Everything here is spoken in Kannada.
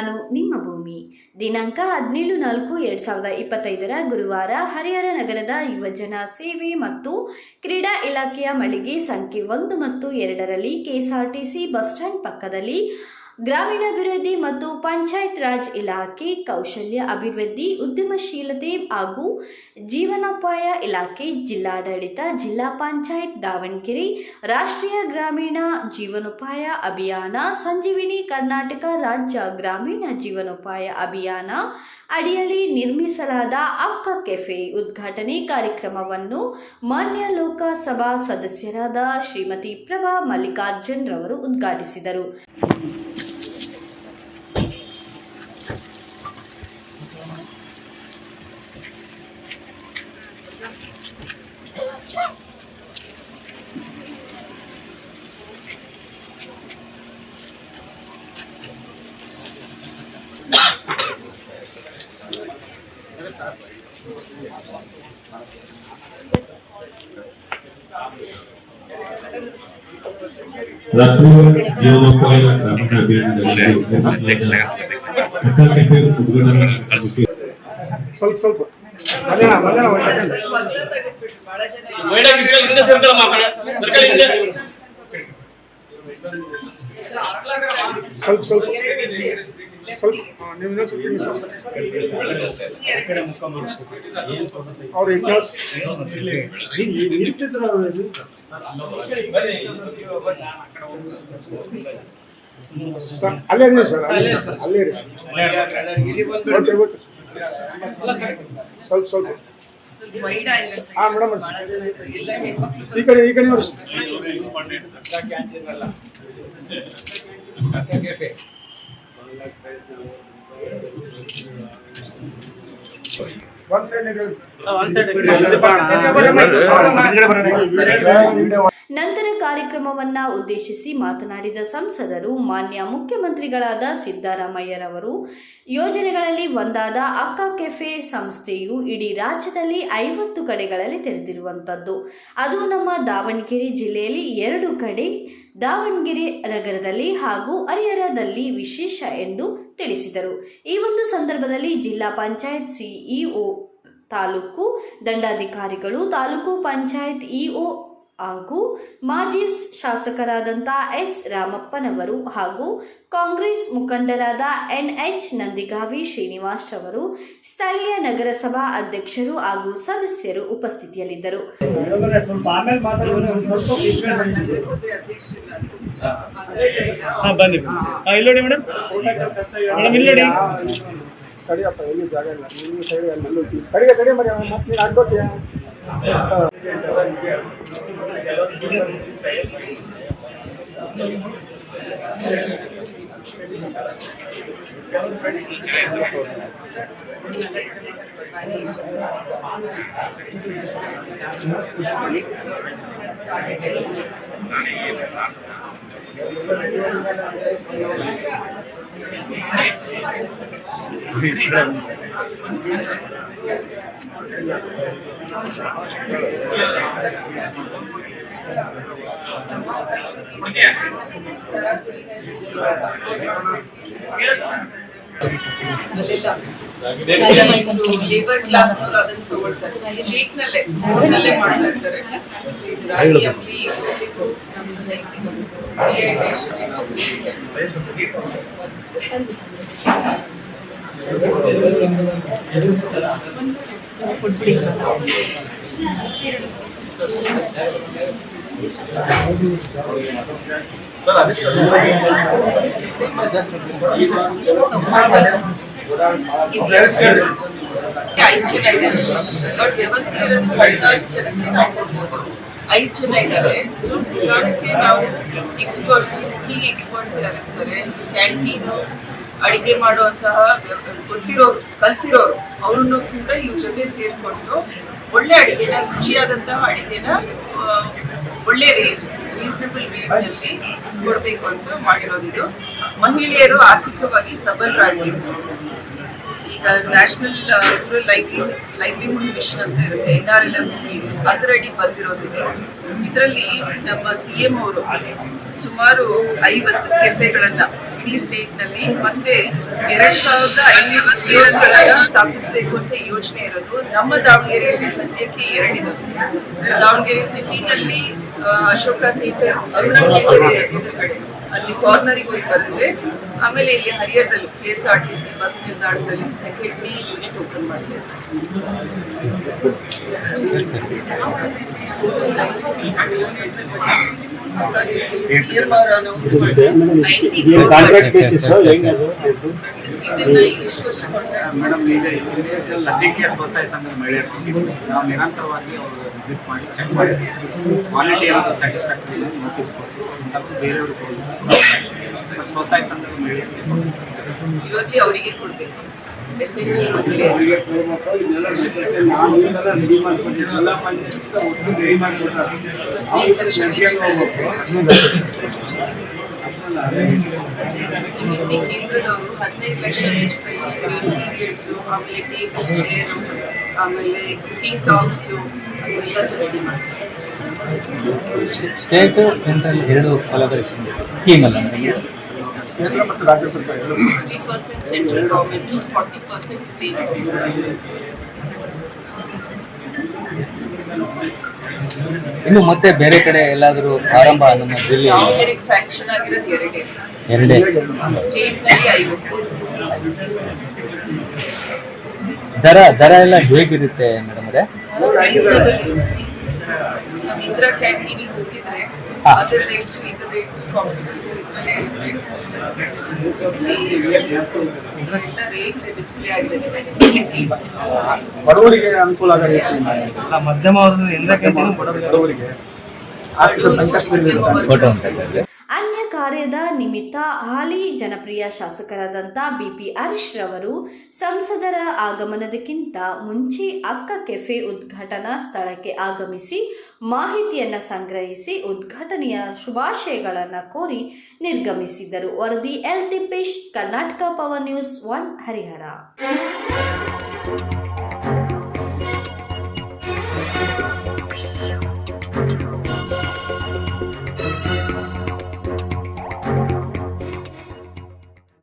ನಾನು ನಿಮ್ಮ ಭೂಮಿ. ದಿನಾಂಕ ಹದಿನೇಳು ನಾಲ್ಕು ಎರಡು ಸಾವಿರದ ಇಪ್ಪತ್ತೈದರ ಗುರುವಾರ ಹರಿಹರ ನಗರದ ಯುವಜನ ಸೇವೆ ಮತ್ತು ಕ್ರೀಡಾ ಇಲಾಖೆಯ ಮಳಿಗೆ ಸಂಖ್ಯೆ ಒಂದು ಮತ್ತು ಎರಡರಲ್ಲಿ ಕೆಎಸ್ಆರ್ಟಿಸಿ ಬಸ್ ಸ್ಟ್ಯಾಂಡ್ ಪಕ್ಕದಲ್ಲಿ ಗ್ರಾಮೀಣಾಭಿವೃದ್ಧಿ ಮತ್ತು ಪಂಚಾಯತ್ ರಾಜ್ ಇಲಾಖೆ ಕೌಶಲ್ಯ ಅಭಿವೃದ್ಧಿ, ಉದ್ಯಮಶೀಲತೆ ಹಾಗೂ ಜೀವನೋಪಾಯ ಇಲಾಖೆ ಜಿಲ್ಲಾಡಳಿತ, ಜಿಲ್ಲಾ ಪಂಚಾಯತ್ ದಾವಣಗೆರೆ, ರಾಷ್ಟ್ರೀಯ ಗ್ರಾಮೀಣ ಜೀವನೋಪಾಯ ಅಭಿಯಾನ, ಸಂಜೀವಿನಿ ಕರ್ನಾಟಕ ರಾಜ್ಯ ಗ್ರಾಮೀಣ ಜೀವನೋಪಾಯ ಅಭಿಯಾನ ಅಡಿಯಲ್ಲಿ ನಿರ್ಮಿಸಲಾದ ಅಕ್ಕ ಕೆಫೆ ಉದ್ಘಾಟನೆ ಕಾರ್ಯಕ್ರಮವನ್ನು ಮಾನ್ಯ ಲೋಕಸಭಾ ಸದಸ್ಯರಾದ ಶ್ರೀಮತಿ ಪ್ರಭಾ ಮಲ್ಲಿಕಾರ್ಜುನ್ ರವರು ಉದ್ಘಾಟಿಸಿದರು. ರಾಷ್ಟ್ರೀಯ ಜೀವನೋಪಾಯ ಗ್ರಾಮೀಣ ಕೆಫೆ ಉದ್ಘಾಟನಾ ಸ್ವಲ್ಪ. ಸ್ವಲ್ಪ ಹಿಂದೆ ಸರ್ಕಾರ ಮಾತಾಡ ಸರ್ಕಾರ ಹಿಂದೆ. ಸ್ವಲ್ಪ ಸ್ವಲ್ಪ. ಅವ್ರ ಇತಿಹಾಸ ಸ- ಅಲ್ಲೇ ರೀ ಸರ್ ಅಲ್ಲೇ ಅಲ್ಲೇ ರೀ ಸರ್ ಸ್ವಲ್ಪ ಸ್ವಲ್ಪ ಹಾ ಮೇಡಮ್ ಈ ಕಡೆ ಈ ಕಡೆ ನೋಡಿ ನಂತರ ಕಾರ್ಯಕ್ರಮವನ್ನ ಉದ್ದೇಶಿಸಿ ಮಾತನಾಡಿದ ಸಂಸದರು ಮಾನ್ಯ ಮುಖ್ಯಮಂತ್ರಿಗಳಾದ ಸಿದ್ದರಾಮಯ್ಯರವರು ಯೋಜನೆಗಳಲ್ಲಿ ಒಂದಾದ ಅಕ್ಕ ಕೆಫೆ ಸಂಸ್ಥೆಯು ಇಡೀ ರಾಜ್ಯದಲ್ಲಿ ಐವತ್ತು ಕಡೆಗಳಲ್ಲಿ ತೆರೆದಿರುವಂಥದ್ದು ಅದು ನಮ್ಮ ದಾವಣಗೆರೆ ಜಿಲ್ಲೆಯಲ್ಲಿ ಎರಡು ಕಡೆ ದಾವಣಗೆರೆ ನಗರದಲ್ಲಿ ಹಾಗೂ ಹರಿಹರದಲ್ಲಿ ವಿಶೇಷ ಎಂದು ತಿಳಿಸಿದರು. ಈ ಒಂದು ಸಂದರ್ಭದಲ್ಲಿ ಜಿಲ್ಲಾ ಪಂಚಾಯತ್ ಸಿಇಒ ತಾಲೂಕು ದಂಡಾಧಿಕಾರಿಗಳು, ತಾಲೂಕು ಪಂಚಾಯತ್ ಇಒ ಹಾಗೂ ಮಾಜಿ ಶಾಸಕರಾದಂಥ ಎಸ್ ರಾಮಪ್ಪನವರು ಹಾಗೂ ಕಾಂಗ್ರೆಸ್ ಮುಖಂಡರಾದ ಎನ್ ಎಚ್ ನಂದಿಗಾವಿ ಶ್ರೀನಿವಾಸ್ ಅವರು ಸ್ಥಳೀಯ ನಗರಸಭಾ ಅಧ್ಯಕ್ಷರು ಹಾಗೂ ಸದಸ್ಯರು ಉಪಸ್ಥಿತಿಯಲ್ಲಿದ್ದರು. ಹಾ ಇಲ್ಲಿ ನೋಡಿ ಮೇಡಮ್ ಮೇಡಮ್ ಇಲ್ಲಿ ನೋಡಿ ತಡಿಯಪ್ಪ ಎಲ್ಲಿ ಜಾಗ ಇಲ್ಲ ನೀವು ಸೈಡ್ ಅಲ್ಲಿ ತಡಿಯ ತಡಿ ಮರಿ ಮತ್ತೆ ನೀನು ಅಡ್ಡೋತೀಯ ಲೇಬರ್ ಕ್ಲಾಸ್ ಅದನ್ನ ತಗೊಳ್ತಾರೆ ವೀಕ್ ನಲ್ಲೇ ನಲ್ಲೇ ಮಾಡ್ತಾ ಇರ್ತಾರೆ So ಇದು ರಾಗಿ ಅಂಬ್ಲಿ ಬಿಸಿಲಿದ್ದು ನಮ್ದು ಹೆಲ್ತ್ ಐದು ಜನ ಇದ್ದಾರೆ ಬಟ್ ಐದು ಜನ ಇದ್ದಾರೆ. ಸೊ ಅದಕ್ಕೆ ನಾವು ಎಕ್ಸ್ಪರ್ಟ್ಸ್ ಕುಕಿಂಗ್ ಎಕ್ಸ್ಪರ್ಟ್ಸ್ ಯಾರಿರ್ತಾರೆ ಕ್ಯಾಂಟೀನು ಅಡಿಗೆ ಮಾಡುವಂತಹ ಗೊತ್ತಿರೋರು ಕಲ್ತಿರೋರು, ಅವ್ರನ್ನು ಕೂಡ ಇವ್ರ ಜೊತೆ ಸೇರಿಕೊಂಡು ಒಳ್ಳೆ ಅಡಿಗೆನ, ರುಚಿಯಾದಂತಹ ಅಡಿಗೆನ ಒಳ್ಳೆ ರೇಟ್ ರೀಸನಬಲ್ ರೇಟ್ನಲ್ಲಿ ಕೊಡಬೇಕು ಅಂತ ಮಾಡಿರೋದು ಇದು ಮಹಿಳೆಯರು ಆರ್ಥಿಕವಾಗಿ ಸಬಲರಾಗಬೇಕು ಈಗ national rural livelihood livelihood mission ಅಂತ ಇರುತ್ತೆ N R L M scheme ಅದರಡಿ ಬಂದಿರೋದಿದೆ. ಇದರಲ್ಲಿ ನಮ್ಮ ಸಿ ಎಂ ಅವರು ಸುಮಾರು ಐವತ್ತು ಕೆಫೆಗಳನ್ನ ಇಡೀ ಸ್ಟೇಟ್ನಲ್ಲಿ ಮತ್ತೆ ಎರಡ್ ಸಾವಿರದ ಐನೂರು ಸ್ಟೇಟ್ಗಳನ್ನ ಸ್ಥಾಪಿಸಬೇಕು ಅಂತ ಯೋಚನೆ ಇರೋದು. ನಮ್ಮ ದಾವಣಗೆರೆಯಲ್ಲಿ ಸದ್ಯಕ್ಕೆ ಎರಡಿದೆ. ದಾವಣಗೆರೆ ಸಿಟಿನಲ್ಲಿ ಅಶೋಕ ಥಿಯೇಟರ್ ಅರುಣ ಥಿಯೇಟರ್ ಎದುರುಗಡೆ. ಅಲ್ಲಿ ಕಾರ್ನರಿಗೆ ಹೋಗಿ ಬರುತ್ತೆ. ಆಮೇಲೆ ಇಲ್ಲಿ ಹರಿಹರದಲ್ಲಿ K S R T C bus ನಿಲ್ದಾಣದಲ್ಲಿ ಸೆಕ್ಯೂರಿಟಿ ಯೂನಿಟ್ ಓಪನ್ ಮಾಡ್ತೇವೆ CMR announce ಮಾಡಿ 90 ಕಾಂಟ್ರಾಕ್ಟ್ ಬೇಸಿಸ್ ಹೆಂಗೆ ಅದು ಇದನ್ನ ಈಗ ಎಷ್ಟು ವರ್ಷ contract ಮೇಡಮ್ ಈಗ ಸದ್ಯಕ್ಕೆ ಸ್ವಸಹಾಯ ಸಂಘದ ಮಹಿಳೆಯರು ನಾವು ನಿರಂತರವಾಗಿ ಅವರು ವಿಸಿಟ್ ಮಾಡಿ ಚೆಕ್ ಮಾಡಿ ಕ್ವಾಲಿಟಿ ಏನಾದರೂ ಸ್ಯಾಟಿಸ್ಫ್ಯಾಕ್ಟರಿ ನೋಟಿಸ್ ಕೊಟ್ಟು ತಪ್ಪು ಬೇರೆಯವರು ಕೊಡೋದು ಸ್ವಸಹಾಯ ಸಂಘದ ಮಹಿಳೆಯರಿಗೆ ಅವರಿಗೆ ಕೊಡ್ಬೇಕು ಕೇಂದ್ರದವರು ಹದಿನೈದು ಲಕ್ಷ ವೆಚ್ಚದಲ್ಲಿ ಆಮೇಲೆ ಚೇರು ಆಮೇಲೆ ಕುಕಿಂಗ್ ಟಾಪ್ಸು ಅದನ್ನೆಲ್ಲ ರೆಡಿ ಮಾಡ್ತಾರೆ ಸ್ಟೇಟ್ ಸೆಂಟ್ರಲ್ ಎರಡು ಕೊಲಾಬರೇಷನ್ ಸ್ಕೀಮ್ ಅಲ್ಲ. Sixty percent central government forty percent state ಇನ್ನು ಮತ್ತೆ ಬೇರೆ ಕಡೆ ಎಲ್ಲಾದರೂ ಪ್ರಾರಂಭ ನಮ್ಮ ಜಿಲ್ಲೆ ಸ್ಯಾಂಕ್ಷನ್ ಆಗಿರೋದು ಎರಡೇ. ಎರಡೇ. ಸ್ಟೇಟ್ನಲ್ಲಿ ಐವತ್ತು ದರ ದರ ಎಲ್ಲ ಹೇಗಿರುತ್ತೆ ಮೇಡಮ್ ಅವರೇ? ನಮ್ಮ ಇಂದಿರಾ ಕ್ಯಾಂಟೀನಿಗೆ ಹೋಗಿದ್ರೆ. ಅದ್ರ ರೇಟ್ಸು ಇದ್ರ ರೇಟ್ಸ್ ಕಾಂಪಿಟೇಟಿವ್ ಇದ್ಮೇಲೆ ಎಲ್ಲ ರೇಟ್ ಡಿಸ್ಪ್ಲೇ ಆಗಿದೆ ಬಡವರಿಗೆ ಅನುಕೂಲ ಮಧ್ಯಮ ವರ್ಗದ ಇಂದ್ರ ಕ್ಯಾಂಟೀನ್ ಬಡವರಿಗೆ. ಆರ್ಥಿಕ ಸಂಕಷ್ಟ ಕಾರ್ಯದ ನಿಮಿತ್ತ ಹಾಲಿ ಜನಪ್ರಿಯ ಶಾಸಕರಾದಂಥ ಬಿ ಪಿ ಹರೀಶ್ ರವರು ಸಂಸದರ ಆಗಮನದಕ್ಕಿಂತ ಮುಂಚೆ ಅಕ್ಕ ಕೆಫೆ ಉದ್ಘಾಟನಾ ಸ್ಥಳಕ್ಕೆ ಆಗಮಿಸಿ ಮಾಹಿತಿಯನ್ನು ಸಂಗ್ರಹಿಸಿ ಉದ್ಘಾಟನೆಯ ಶುಭಾಶಯಗಳನ್ನು ಕೋರಿ ನಿರ್ಗಮಿಸಿದರು. ವರದಿ L Tippesh, Karnataka power news one Harihar.